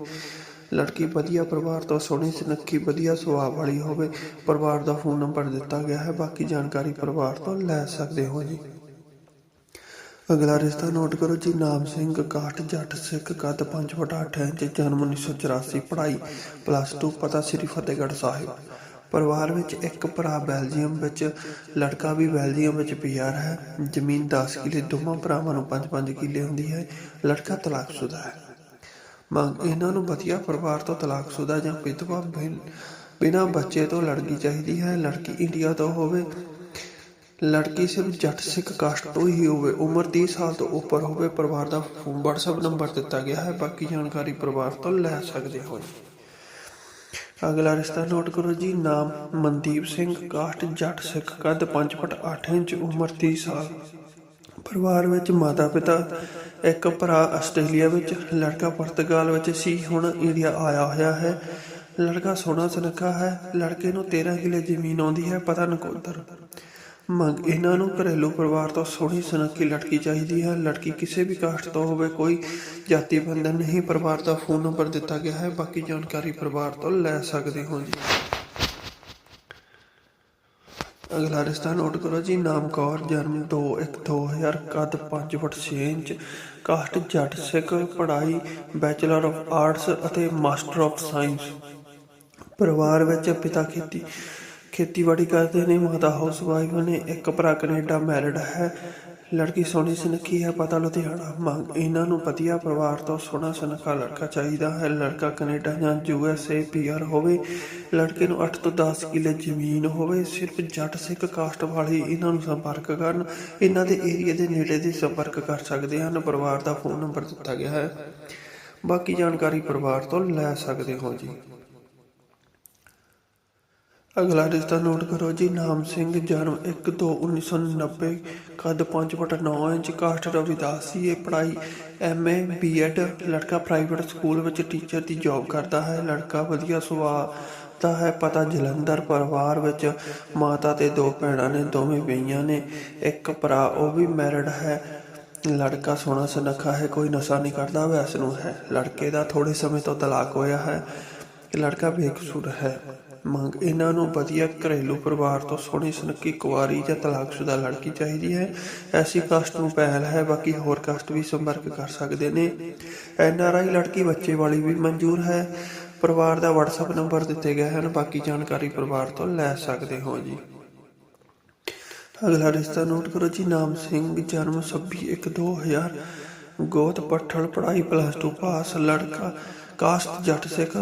ਲੜਕੀ ਵਧੀਆ ਪਰਿਵਾਰ ਤੋਂ ਸੋਹਣੀ, ਸੁਨੱਖੀ, ਵਧੀਆ ਸੁਭਾਅ ਵਾਲੀ ਹੋਵੇ, ਪਰਿਵਾਰ ਦਾ ਫੋਨ ਨੰਬਰ ਦਿੱਤਾ ਗਿਆ ਹੈ, ਬਾਕੀ ਜਾਣਕਾਰੀ ਪਰਿਵਾਰ ਤੋਂ ਲੈ ਸਕਦੇ ਹੋ ਜੀ। ਅਗਲਾ ਰਿਸ਼ਤਾ ਨੋਟ ਕਰੋ ਜੀ, ਨਾਮ ਸਿੰਘ ਕਾਟ ਜੱਟ, ਸਿੱਖ, ਕੱਦ 5/8 ਇੰਚ ਜਨਮ 1984 ਪੜ੍ਹਾਈ ਪਲੱਸ 2 ਪਤਾ ਸ੍ਰੀ ਫਤਿਹਗੜ੍ਹ ਸਾਹਿਬ। ਪਰਿਵਾਰ ਵਿੱਚ ਇੱਕ ਭਰਾ ਬੈਲਜੀਅਮ ਵਿੱਚ, ਲੜਕਾ ਵੀ ਬੈਲਜੀਅਮ ਵਿੱਚ ਪਿਆਰ ਹੈ। ਜ਼ਮੀਨ 10 ਕਿੱਲੇ, ਦੋਵਾਂ ਭਰਾਵਾਂ ਨੂੰ 5-5 ਕਿੱਲੇ ਹੁੰਦੀ ਹੈ। ਲੜਕਾ ਤਲਾਕਸ਼ੁਦਾ ਹੈ। ਮੰਗ, ਇਹਨਾਂ ਨੂੰ ਵਧੀਆ ਪਰਿਵਾਰ ਤੋਂ ਤਲਾਕਸ਼ੁਦਾ ਜਾਂ ਵਿਧਵਾ ਬਿਨ- ਬਿਨਾਂ ਬੱਚੇ ਤੋਂ ਲੜਕੀ ਚਾਹੀਦੀ ਹੈ। ਲੜਕੀ ਇੰਡੀਆ ਤੋਂ ਹੋਵੇ ਲੜਕੀ ਸਿਰਫ ਜੱਟ ਸਿੱਖ ਕਾਸਟ ਤੋਂ ਹੀ ਹੋਵੇ, ਉਮਰ 30 ਸਾਲ ਤੋਂ ਉੱਪਰ ਹੋਵੇ, ਪਰਿਵਾਰ ਦਾ ਫੋਨ WhatsApp ਨੰਬਰ ਦਿੱਤਾ ਗਿਆ ਹੈ, ਬਾਕੀ ਜਾਣਕਾਰੀ ਪਰਿਵਾਰ ਤੋਂ ਲੈ ਸਕਦੇ ਹੋ। ਅਗਲਾ ਰਿਸ਼ਤਾ ਨੋਟ ਕਰੋ ਜੀ, ਨਾਮ ਮਨਦੀਪ ਸਿੰਘ, ਕਾਸਟ ਜੱਟ ਸਿੱਖ, ਕੱਦ 5 ਫੁੱਟ 8 ਇੰਚ, ਉਮਰ 30 ਸਾਲ। ਪਰਿਵਾਰ ਵਿੱਚ ਮਾਤਾ ਪਿਤਾ, ਇੱਕ ਭਰਾ ਆਸਟ੍ਰੇਲੀਆ ਵਿੱਚ, ਲੜਕਾ ਪੁਰਤਗਾਲ ਵਿੱਚ ਸੀ, ਹੁਣ ਇੰਡੀਆ ਆਇਆ ਹੋਇਆ ਹੈ। ਲੜਕਾ ਸੋਹਣਾ ਸੁਨੱਖਾ ਹੈ, ਲੜਕੇ ਨੂੰ 13 ਕਿੱਲੇ ਜ਼ਮੀਨ ਆਉਂਦੀ ਹੈ, ਪਤਾ ਨਕੋਦਰ। ਮੰਗ ਇਹਨਾਂ ਨੂੰ ਘਰੇਲੂ ਪਰਿਵਾਰ ਤੋਂ ਸੋਹਣੀ ਸੁਨੱਖੀ ਲੜਕੀ ਚਾਹੀਦੀ ਹੈ। ਲੜਕੀ ਕਿਸੇ ਵੀ ਕਾਸਟ ਤੋਂ ਹੋਵੇ, ਕੋਈ ਜਾਤੀ ਬੰਧਨ ਨਹੀਂ, ਪਰਿਵਾਰ ਦਾ ਫੋਨ ਨੰਬਰ ਦਿੱਤਾ ਗਿਆ ਹੈ। ਬਾਕੀ ਜਾਣਕਾਰੀ ਪਰਿਵਾਰ ਤੋਂ ਲੈ ਸਕਦੇ ਹੋ ਜੀ। ਅਗਲਾ ਰਿਸ਼ਤਾ ਨੋਟ ਕਰੋ ਜੀ। ਨਾਮ ਕੌਰ, ਜਨਮ 2 1 2000 ਕੱਦ 5 ਫੁੱਟ 6 ਇੰਚ ਕਾਸਟ ਜੱਟ ਸਿੱਖ, ਪੜ੍ਹਾਈ, ਬੈਚਲਰ ਆਫ ਆਰਟਸ ਅਤੇ ਮਾਸਟਰ ਆਫ ਸਾਇੰਸ। ਪਰਿਵਾਰ ਵਿੱਚ ਪਿਤਾ ਖੇਤੀ ਖੇਤੀਬਾੜੀ ਕਰਦੇ ਨੇ, ਮਾਤਾ ਹਾਊਸ ਵਾਈਫ ਨੇ, ਇੱਕ ਭਰਾ ਕੈਨੇਡਾ ਮੈਰਿਡ ਹੈ, ਲੜਕੀ ਸੋਹਣੀ ਸੁਨੱਖੀ ਹੈ, ਪਤਾ ਲੁਧਿਆਣਾ, ਮੰਗ ਇਹਨਾਂ ਨੂੰ ਵਧੀਆ ਪਰਿਵਾਰ ਤੋਂ ਸੋਹਣਾ ਸੁਨੱਖਾ ਲੜਕਾ ਚਾਹੀਦਾ ਹੈ, ਲੜਕਾ ਕੈਨੇਡਾ ਜਾਂ ਯੂ ਐਸ ਏ ਪੀਆਰ ਹੋਵੇ, ਲੜਕੇ ਨੂੰ 8 ਤੋਂ 10 ਕਿੱਲੇ ਜ਼ਮੀਨ ਹੋਵੇ, ਸਿਰਫ ਜੱਟ ਸਿੱਖ ਕਾਸਟ ਵਾਲੇ ਇਹਨਾਂ ਨੂੰ ਸੰਪਰਕ ਕਰਨ, ਇਹਨਾਂ ਦੇ ਏਰੀਆ ਦੇ ਨੇੜੇ ਦੇ ਸੰਪਰਕ ਕਰ ਸਕਦੇ ਹਨ, ਪਰਿਵਾਰ ਦਾ ਫੋਨ ਨੰਬਰ ਦਿੱਤਾ ਗਿਆ ਹੈ, ਬਾਕੀ ਜਾਣਕਾਰੀ ਪਰਿਵਾਰ ਤੋਂ ਲੈ ਸਕਦੇ ਹੋ ਜੀ। ਅਗਲਾ ਰਿਸ਼ਤਾ ਨੋਟ ਕਰੋ ਜੀ, ਨਾਮ ਸਿੰਘ, ਜਨਮ 1 2 1990 ਕੱਦ 5 ਫੁੱਟ 9 ਇੰਚ, ਕਾਸਟ ਰਵਿਦਾਸੀ ਇਹ ਪੜ੍ਹਾਈ ਐਮਏ ਬੀਐਡ ਲੜਕਾ ਪ੍ਰਾਈਵੇਟ ਸਕੂਲ ਵਿੱਚ ਟੀਚਰ ਦੀ ਜੌਬ ਕਰਦਾ ਹੈ। ਲੜਕਾ ਵਧੀਆ ਸੁਭਾਅ ਦਾ ਹੈ, ਪਤਾ ਜਲੰਧਰ ਪਰਿਵਾਰ ਵਿੱਚ ਮਾਤਾ ਤੇ ਦੋ ਭੈਣਾਂ ਨੇ, ਦੋਵੇਂ ਬਈਆਂ ਨੇ, ਇੱਕ ਭਰਾ, ਉਹ ਵੀ ਮੈਰਿਡ ਹੈ। ਲੜਕਾ ਸੋਹਣਾ ਸੁਨੱਖਾ ਹੈ, ਕੋਈ ਨਸ਼ਾ ਨਹੀਂ ਕਰਦਾ, ਵੈਸ ਨੂੰ ਹੈ। ਲੜਕੇ ਦਾ ਥੋੜੇ ਸਮੇਂ ਤੋਂ ਤਲਾਕ ਹੋਇਆ ਹੈ। ਲੜਕਾ ਬੇਕਸੂਰ ਹੈ। ਮੰਗ, ਇਹਨਾਂ ਨੂੰ ਵਧੀਆ ਘਰੇਲੂ ਪਰਿਵਾਰ ਤੋਂ ਸੋਹਣੀ ਸੁਨੱਖੀ ਕੁਆਰੀ ਜਾਂ ਤਲਾਕਸ਼ੁਦਾ ਲੜਕੀ ਚਾਹੀਦੀ ਹੈ। ਐਸੀ ਕਾਸਟ ਨੂੰ ਪਹਿਲ ਹੈ, ਬਾਕੀ ਹੋਰ ਕਾਸਟ ਵੀ ਸੰਪਰਕ ਕਰ ਸਕਦੇ ਨੇ। ਐਨ ਆਰ ਆਈ ਲੜਕੀ ਬੱਚੇ ਵਾਲੀ ਵੀ ਮਨਜ਼ੂਰ ਹੈ। ਪਰਿਵਾਰ ਦਾ WhatsApp ਨੰਬਰ ਦਿੱਤੇ ਗਏ ਹਨ, ਬਾਕੀ ਜਾਣਕਾਰੀ ਪਰਿਵਾਰ ਤੋਂ ਲੈ ਸਕਦੇ ਹੋ ਜੀ। ਅਗਲਾ ਰਿਸ਼ਤਾ ਨੋਟ ਕਰੋ ਜੀ, ਨਾਮ ਸਿੰਘ, ਜਨਮ 26 1 2000 ਗੋਤ ਪੱਠਲ, ਪੜ੍ਹਾਈ ਪਲੱਸ 2 ਪਾਸ, ਲੜਕਾ ਕਾਸਟ ਜੱਟ ਸਿੱਖ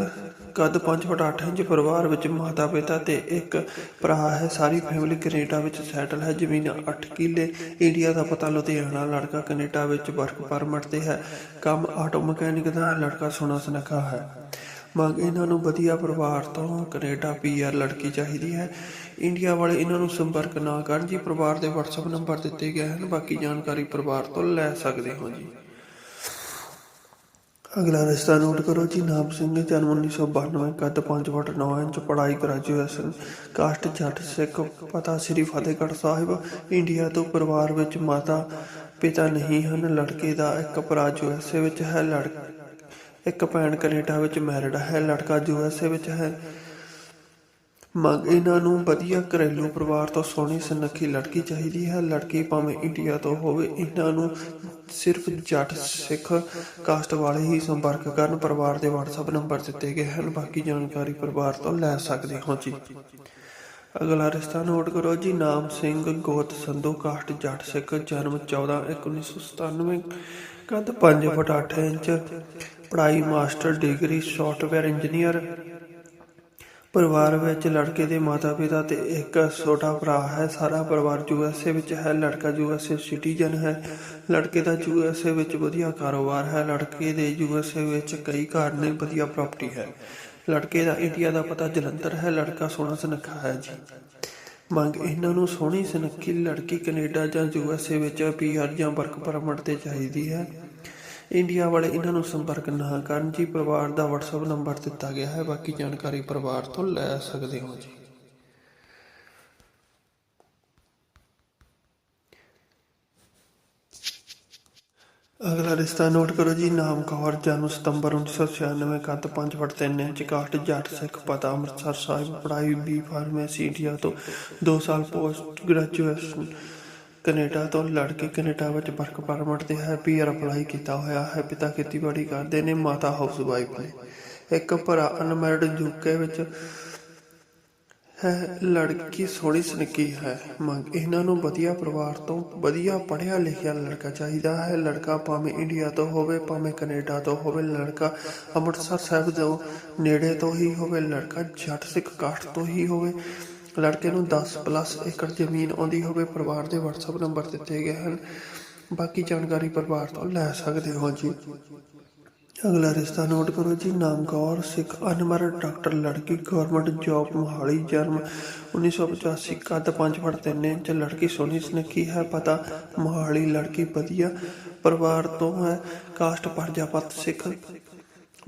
ਕੱਦ 5 ਫੁੱਟ 8 ਇੰਚ ਪਰਿਵਾਰ ਵਿੱਚ ਮਾਤਾ ਪਿਤਾ ਤੇ ਇੱਕ ਭਰਾ ਹੈ। ਸਾਰੀ ਫੈਮਿਲੀ ਕੈਨੇਡਾ ਵਿੱਚ ਸੈਟਲ ਹੈ। ਜ਼ਮੀਨ 8 ਕਿੱਲੇ। ਇੰਡੀਆ ਦਾ ਪਤਾ ਲੁਧਿਆਣਾ, ਲੜਕਾ ਕੈਨੇਡਾ ਵਿੱਚ ਵਰਕ ਪਰਮਿਟ ਤੇ ਹੈ। ਕੰਮ ਆਟੋ ਮਕੈਨਿਕ ਦਾ, ਲੜਕਾ ਸੋਹਣਾ ਸੁਨੱਖਾ ਹੈ। ਮੰਗ ਇਹਨਾਂ ਨੂੰ ਵਧੀਆ ਪਰਿਵਾਰ ਤੋਂ ਕੈਨੇਡਾ ਪੀਆਰ ਲੜਕੀ ਚਾਹੀਦੀ ਹੈ। ਇੰਡੀਆ ਵਾਲੇ ਇਹਨਾਂ ਨੂੰ ਸੰਪਰਕ ਨਾ ਕਰਨ ਜੀ। ਪਰਿਵਾਰ ਦੇ WhatsApp ਨੰਬਰ ਦਿੱਤੇ ਗਏ ਹਨ। ਬਾਕੀ ਜਾਣਕਾਰੀ ਪਰਿਵਾਰ ਤੋਂ ਲੈ ਸਕਦੇ ਹੋ ਜੀ। ਅਗਲਾ ਰਿਸ਼ਤਾ ਨੋਟ ਕਰੋ ਜੀ, ਨਾਮ ਸਿੰਘ ਜਨਮ 1992 ਕੱਦ 5 ਫੁੱਟ 9 ਇੰਚ, ਪੜ੍ਹਾਈ ਗ੍ਰੈਜੂਏਸ਼ਨ ਕਾਸਟ ਜੱਟ, ਸਿੱਖ, ਪਤਾ ਸ੍ਰੀ ਫਤਿਹਗੜ੍ਹ ਸਾਹਿਬ, ਇੰਡੀਆ ਤੋਂ ਪਰਿਵਾਰ ਵਿੱਚ ਮਾਤਾ, ਪਿਤਾ ਨਹੀਂ ਹਨ, ਲੜਕੇ ਦਾ ਇੱਕ ਭਰਾ ਯੂਐਸਏ ਵਿੱਚ ਹੈ, ਲੜ, ਇੱਕ ਭੈਣ ਕੈਨੇਡਾ ਵਿੱਚ ਮੈਰਿਡ ਹੈ, ਲੜਕਾ ਯੂਐਸਏ ਵਿੱਚ ਹੈ। ਮੰਗ ਇਹਨਾਂ ਨੂੰ ਵਧੀਆ ਘਰੇਲੂ ਪਰਿਵਾਰ ਤੋਂ ਸੋਹਣੀ ਸੁਨੱਖੀ ਲੜਕੀ ਚਾਹੀਦੀ ਹੈ। ਲੜਕੀ ਭਾਵੇਂ ਇੰਡੀਆ ਤੋਂ ਹੋਵੇ, ਇਹਨਾਂ ਨੂੰ ਸਿਰਫ ਜੱਟ ਸਿੱਖ ਕਾਸਟ ਵਾਲੇ ਹੀ ਸੰਪਰਕ ਕਰਨ। ਪਰਿਵਾਰ ਦੇ WhatsApp ਨੰਬਰ ਦਿੱਤੇ ਗਏ ਹਨ। ਬਾਕੀ ਜਾਣਕਾਰੀ ਪਰਿਵਾਰ ਤੋਂ ਲੈ ਸਕਦੇ ਹੋ ਜੀ। ਅਗਲਾ ਰਿਸ਼ਤਾ ਨੋਟ ਕਰੋ ਜੀ। ਨਾਮ ਸਿੰਘ ਗੋਤ ਸੰਧੂ, ਕਾਸਟ ਜੱਟ ਸਿੱਖ, ਜਨਮ 14 1997 ਕੱਦ 5 ਫੁੱਟ 8 ਇੰਚ, ਪੜ੍ਹਾਈ ਮਾਸਟਰ, ਡਿਗਰੀ ਸੌਫਟਵੇਅਰ ਇੰਜੀਨੀਅਰ ਪਰਿਵਾਰ ਵਿੱਚ ਲੜਕੇ ਦੇ ਮਾਤਾ-ਪਿਤਾ ਤੇ ਇੱਕ ਛੋਟਾ ਭਰਾ ਹੈ। ਸਾਰਾ ਪਰਿਵਾਰ ਯੂਐਸਏ ਵਿੱਚ ਹੈ। ਲੜਕਾ ਯੂਐਸਏ ਸਿਟੀਜ਼ਨ ਹੈ। ਲੜਕੇ ਦਾ ਯੂਐਸਏ ਵਿੱਚ ਵਧੀਆ ਕਾਰੋਬਾਰ ਹੈ। ਲੜਕੇ ਦੇ ਯੂਐਸਏ ਵਿੱਚ ਕਈ ਘਰ ਨੇ, ਵਧੀਆ ਪ੍ਰਾਪਰਟੀ ਹੈ। ਲੜਕੇ ਦਾ ਇੰਡੀਆ ਦਾ ਪਤਾ ਜਲੰਧਰ ਹੈ। ਲੜਕਾ ਸੋਹਣਾ ਸੁਨੱਖਾ ਹੈ ਜੀ। ਮੰਗ ਇਹਨਾਂ ਨੂੰ ਸੋਹਣੀ ਸੁਨੱਖੀ ਲੜਕੀ ਕੈਨੇਡਾ ਜਾਂ ਯੂਐਸਏ ਵਿੱਚ ਪੀਆਰ ਜਾਂ ਵਰਕ ਪਰਮਿਟ ਤੇ ਚਾਹੀਦੀ ਹੈ। ਇੰਡੀਆ ਵਾਲੇ ਇਹਨਾਂ ਨੂੰ ਸੰਪਰਕ ਨਾ ਕਰਨ ਜੀ, ਪਰਿਵਾਰ ਦਾ WhatsApp ਨੰਬਰ ਦਿੱਤਾ ਗਿਆ ਹੈ। ਬਾਕੀ ਜਾਣਕਾਰੀ ਪਰਿਵਾਰ ਤੋਂ ਲੈ ਸਕਦੇ ਹੋ ਜੀ। ਅਗਲਾ ਰਿਸ਼ਤਾ ਨੋਟ ਕਰੋ ਜੀ, ਨਾਮ ਕੌਰ, ਜਨਮ ਸਤੰਬਰ 1996 ਕੱਦ 5 ਫੁੱਟ 3 ਇੰਚ ਕਾਸਟ ਜੱਟ ਸਿੱਖ ਪਤਾ, ਅੰਮ੍ਰਿਤਸਰ ਸਾਹਿਬ, ਪੜ੍ਹਾਈ ਬੀ ਫਾਰਮੇਸੀ ਇੰਡੀਆ ਤੋਂ 2 ਸਾਲ ਪੋਸਟ ਗ੍ਰੈਜੂਏਸ਼ਨ ਕੈਨੇਡਾ ਤੋਂ ਲੜਕੇ ਕੈਨੇਡਾ ਵਿੱਚ ਵਰਕ ਪਰਮਿਟ ਤੇ ਹੈ ਪੀਆਰ ਅਪਲਾਈ ਕੀਤਾ ਹੋਇਆ। ਹੈ ਪਿਤਾ ਖੇਤੀਬਾੜੀ ਕਰਦੇ ਨੇ, ਮਾਤਾ ਹਾਊਸ ਵਾਈਫ ਨੇ। ਇੱਕ ਭਰਾ ਅਨਮੈਰਿਡ ਯੂਕੇ ਵਿੱਚ ਹੈ, ਲੜਕੀ ਸੋਹਣੀ ਸੁਨੱਖੀ ਹੈ। ਮੰਗ, ਇਹਨਾਂ ਨੂੰ ਵਧੀਆ ਪਰਿਵਾਰ ਤੋਂ ਵਧੀਆ ਪੜ੍ਹਿਆ ਲਿਖਿਆ ਲੜਕਾ ਚਾਹੀਦਾ ਹੈ। ਲੜਕਾ ਭਾਵੇਂ ਇੰਡੀਆ ਤੋਂ ਹੋਵੇ, ਭਾਵੇਂ ਕੈਨੇਡਾ ਤੋਂ ਹੋਵੇ, ਲੜਕਾ ਅੰਮ੍ਰਿਤਸਰ ਸਾਹਿਬ ਤੋਂ ਨੇੜੇ ਤੋਂ ਹੀ ਹੋਵੇ, ਲੜਕਾ ਜੱਟ ਸਿੱਖ ਕਾਠ ਤੋਂ ਹੀ ਹੋਵੇ। ਲੜਕੇ ਨੂੰ 10 ਪਲੱਸ ਏਕੜ ਜ਼ਮੀਨ ਆਉਂਦੀ ਹੋਵੇ, ਪਰਿਵਾਰ ਦੇ WhatsApp ਨੰਬਰ ਦਿੱਤੇ ਗਏ ਹਨ। ਬਾਕੀ ਜਾਣਕਾਰੀ ਪਰਿਵਾਰ ਤੋਂ ਲੈ ਸਕਦੇ ਹੋ ਜੀ। ਅਗਲਾ ਰਿਸ਼ਤਾ ਨੋਟ ਕਰੋ ਜੀ। ਨਾਮ ਕੌਰ ਸਿੱਖ ਅਨਮੈਰਿਡ ਡਾਕਟਰ ਲੜਕੀ ਗਵਰਨਮੈਂਟ ਜੌਬ ਮੁਹਾਲੀ, ਜਨਮ 1985 ਕੱਦ 5 ਫੁੱਟ 3 ਇੰਚ, ਲੜਕੀ ਸੋਹਣੀ ਸੁਨੱਖੀ ਹੈ, ਪਤਾ ਮੁਹਾਲੀ ਲੜਕੀ ਵਧੀਆ ਪਰਿਵਾਰ ਤੋਂ ਹੈ। ਕਾਸਟ ਪਰਜਾਪਤ ਸਿੱਖ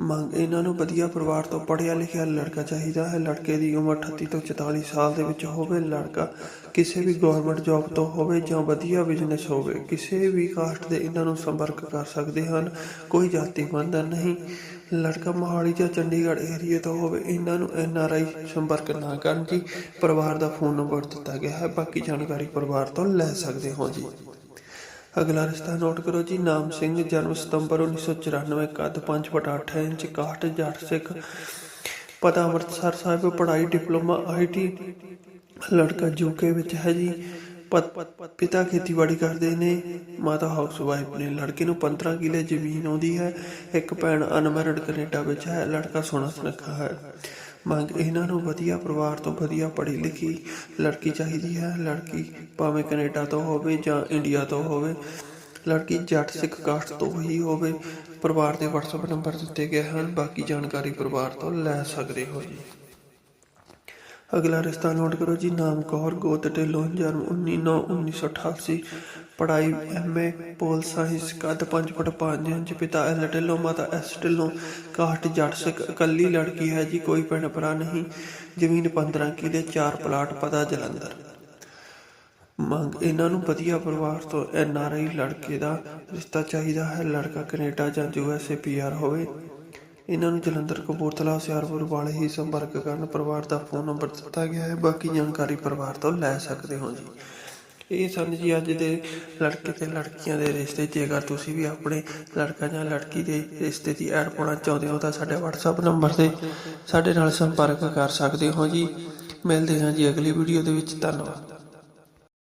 ਮੰਗ, ਇਹਨਾਂ ਨੂੰ ਵਧੀਆ ਪਰਿਵਾਰ ਤੋਂ ਪੜ੍ਹਿਆ ਲਿਖਿਆ ਲੜਕਾ ਚਾਹੀਦਾ ਹੈ। ਲੜਕੇ ਦੀ ਉਮਰ 38 ਤੋਂ 44 ਸਾਲ ਦੇ ਵਿੱਚ ਹੋਵੇ, ਲੜਕਾ ਕਿਸੇ ਵੀ ਗਵਰਨਮੈਂਟ ਜੌਬ ਤੋਂ ਹੋਵੇ ਜਾਂ ਵਧੀਆ ਬਿਜ਼ਨਸ ਹੋਵੇ, ਕਿਸੇ ਵੀ ਕਾਸਟ ਦੇ ਇਹਨਾਂ ਨੂੰ ਸੰਪਰਕ ਕਰ ਸਕਦੇ ਹਨ। ਕੋਈ ਜਾਤੀ ਬੰਧਨ ਨਹੀਂ। ਲੜਕਾ ਮੋਹਾਲੀ ਜਾਂ ਚੰਡੀਗੜ੍ਹ ਏਰੀਆ ਤੋਂ ਹੋਵੇ, ਇਹਨਾਂ ਨੂੰ ਐਨ ਆਰ ਆਈ ਸੰਪਰਕ ਨਾ ਕਰਨ ਜੀ ਪਰਿਵਾਰ ਦਾ ਫੋਨ ਨੰਬਰ ਦਿੱਤਾ ਗਿਆ ਹੈ। ਬਾਕੀ ਜਾਣਕਾਰੀ ਪਰਿਵਾਰ ਤੋਂ ਲੈ ਸਕਦੇ ਹੋ ਜੀ। ਅਗਲਾ ਰਿਸ਼ਤਾ ਨੋਟ ਕਰੋ ਜੀ, ਨਾਮ ਸਿੰਘ, ਜਨਮ ਸਤੰਬਰ 1994 ਕੱਦ 5 foot 8 inch caste Jatt Sikh. ਪਤਾ ਅੰਮ੍ਰਿਤਸਰ ਸਾਹਿਬ, ਪੜ੍ਹਾਈ, ਡਿਪਲੋਮਾ ਆਈਟੀ ਲੜਕਾ ਯੂਕੇ ਵਿੱਚ ਹੈ ਜੀ। ਪਤ- ਪਿਤਾ ਖੇਤੀਬਾੜੀ ਕਰਦੇ ਨੇ, ਮਾਤਾ ਹਾਊਸ ਵਾਈਫ ਨੇ। ਲੜਕੇ ਨੂੰ 15 ਕਿੱਲੇ ਜ਼ਮੀਨ ਆਉਂਦੀ ਹੈ, ਇੱਕ ਭੈਣ ਅਨਮੈਰਿਡ ਕੈਨੇਡਾ ਵਿੱਚ ਹੈ, ਲੜਕਾ ਸੋਹਣਾ ਸੁਨੱਖਾ ਹੈ। ਮੰਗ ਇਹਨਾਂ ਨੂੰ ਵਧੀਆ ਪਰਿਵਾਰ ਤੋਂ ਵਧੀਆ ਪੜ੍ਹੀ ਲਿਖੀ ਲੜਕੀ ਚਾਹੀਦੀ ਹੈ। ਲੜਕੀ ਭਾਵੇਂ ਕੈਨੇਡਾ ਤੋਂ ਹੋਵੇ ਜਾਂ ਇੰਡੀਆ ਤੋਂ ਹੋਵੇ, ਲੜਕੀ ਜੱਟ ਸਿੱਖ ਕਾਸਟ ਤੋਂ ਹੀ ਹੋਵੇ, ਪਰਿਵਾਰ ਦੇ WhatsApp ਨੰਬਰ ਦਿੱਤੇ ਗਏ ਹਨ। ਬਾਕੀ ਜਾਣਕਾਰੀ ਪਰਿਵਾਰ ਤੋਂ ਲੈ ਸਕਦੇ ਹੋ ਜੀ। ਅਗਲਾ ਰਿਸ਼ਤਾ ਨੋਟ ਕਰੋ ਜੀ, ਨਾਮ ਕੌਰ, ਗੋਤ ਢਿੱਲੋਂ, ਜਨਮ 19/9/1988 ਪੜ੍ਹਾਈ ਐਮਏ ਪੋਲ ਸਾਇੰਸ, ਕੱਦ 5 ਫੁੱਟ 5 ਇੰਚ, ਪਿਤਾ ਐਲ ਢਿੱਲੋਂ, ਮਾਤਾ ਐਸ ਢਿੱਲੋਂ ਕਾਸਟ ਜੱਟ ਸਿੱਖ, ਇਕੱਲੀ ਲੜਕੀ ਹੈ ਜੀ, ਕੋਈ ਭੈਣ ਭਰਾ ਨਹੀਂ, ਜ਼ਮੀਨ 15 ਕਿੱਲੇ ਚਾਰ ਪਲਾਟ ਪਤਾ ਜਲੰਧਰ। ਮੰਗ, ਇਹਨਾਂ ਨੂੰ ਵਧੀਆ ਪਰਿਵਾਰ ਤੋਂ ਐਨ ਆਰ ਆਈ ਲੜਕੇ ਦਾ ਰਿਸ਼ਤਾ ਚਾਹੀਦਾ ਹੈ, ਲੜਕਾ ਕੈਨੇਡਾ ਜਾਂ ਯੂਐਸਏ ਪੀਆਰ ਹੋਵੇ। ਇਹਨਾਂ ਨੂੰ ਜਲੰਧਰ, ਕਪੂਰਥਲਾ, ਹੁਸ਼ਿਆਰਪੁਰ ਵਾਲੇ ਹੀ ਸੰਪਰਕ ਕਰਨ ਪਰਿਵਾਰ ਦਾ ਫੋਨ ਨੰਬਰ ਦਿੱਤਾ ਗਿਆ ਹੈ। ਬਾਕੀ ਜਾਣਕਾਰੀ ਪਰਿਵਾਰ ਤੋਂ ਲੈ ਸਕਦੇ ਹੋ ਜੀ। ਇਹ ਸਨ ਜੀ ਅੱਜ ਦੇ ਲੜਕੇ ਤੇ ਲੜਕੀਆਂ ਦੇ ਰਿਸ਼ਤੇ। ਜੇਕਰ ਤੁਸੀਂ ਵੀ ਆਪਣੇ ਲੜਕਾ ਜਾਂ ਲੜਕੀ ਦੇ ਰਿਸ਼ਤੇ ਦੀ ਐਡ ਪਾਉਣਾ ਚਾਹੁੰਦੇ ਹੋ ਤਾਂ ਸਾਡੇ WhatsApp ਨੰਬਰ ਤੇ ਸਾਡੇ ਨਾਲ ਸੰਪਰਕ ਕਰ ਸਕਦੇ ਹੋ ਜੀ। ਮਿਲਦੇ ਹਾਂ ਜੀ ਅਗਲੀ ਵੀਡੀਓ ਦੇ ਵਿੱਚ। ਧੰਨਵਾਦ।